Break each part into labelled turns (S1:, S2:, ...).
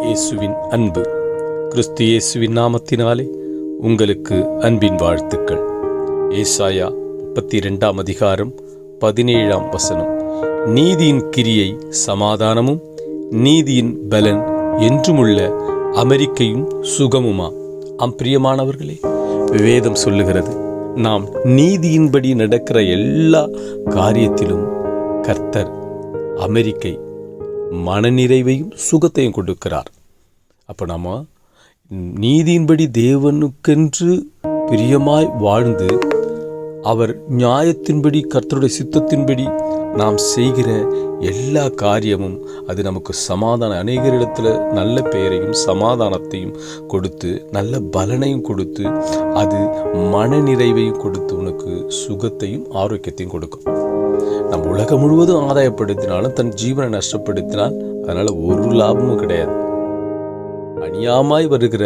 S1: இயேசுவின் அன்பு. கிறிஸ்து இயேசுவின் நாமத்தினாலே உங்களுக்கு அன்பின் வாழ்த்துக்கள். ஏசாயா முப்பத்தி ரெண்டாம் அதிகாரம் பதினேழாம் வசனம். நீதியின் கிரியை சமாதானமும் நீதியின் பலன் என்றுமுள்ள அமெரிக்கையும் சுகமுமா? அம் பிரியமானவர்களே வேதம் சொல்லுகிறது நாம் நீதியின்படி நடக்கிற எல்லா காரியத்திலும் கர்த்தர் அமெரிக்கை மனநிறைவையும் சுகத்தையும் கொடுக்கிறார். அப்போ நம்ம நீதியின்படி தேவனுக்கென்று பிரியமாய் வாழ்ந்து அவர் நியாயத்தின்படி கர்த்தருடைய சித்தத்தின்படி நாம் செய்கிற எல்லா காரியமும் அது நமக்கு சமாதானம். அநேகரிடத்தில் நல்ல பெயரையும் சமாதானத்தையும் கொடுத்து நல்ல பலனையும் கொடுத்து அது மனநிறைவையும் கொடுத்து உனக்கு சுகத்தையும் ஆரோக்கியத்தையும் கொடுக்கும். நம் உலகம் முழுவதும் ஆதாயப்படுத்தினாலும் தன் ஜீவனை நஷ்டப்படுத்தினால் அதனால் ஒரு லாபமும் கிடையாது. அநியாயமாய் வருகிற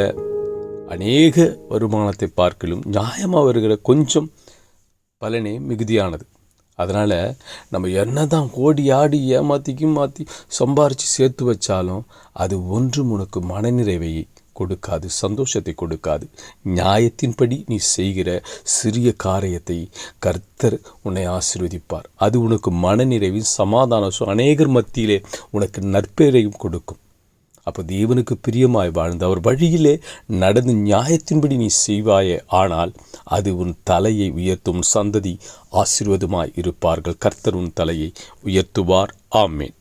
S1: அநேக வருமானத்தை பார்க்கலும் நியாயமாக வருகிற கொஞ்சம் பலனே மிகுதியானது. அதனால் நம்ம என்ன தான் ஓடி ஆடி ஏமாற்றிக்கும் மாற்றி சம்பாரித்து சேர்த்து வச்சாலும் அது ஒன்றும் உனக்கு மனநிறைவையை கொடுக்காது சந்தோஷத்தை கொடுக்காது. நியாயத்தின்படி நீ செய்கிற சிறிய காரியத்தை கர்த்தர் உன்னை ஆசிர்வதிப்பார். அது உனக்கு மனநிறைவில் சமாதானம். அநேகர் மத்தியிலே உனக்கு நற்பெயரையும் கொடுக்கும். அப்போ தேவனுக்கு பிரியமாய் வாழ்ந்த அவர் வழியிலே நடந்து நியாயத்தின்படி நீ செய்வாயே ஆனால் அது உன் தலையை உயர்த்தும் சந்ததி ஆசீர்வதமாய் இருப்பார்கள். கர்த்தர் உன் தலையை உயர்த்துவார். ஆமேன்.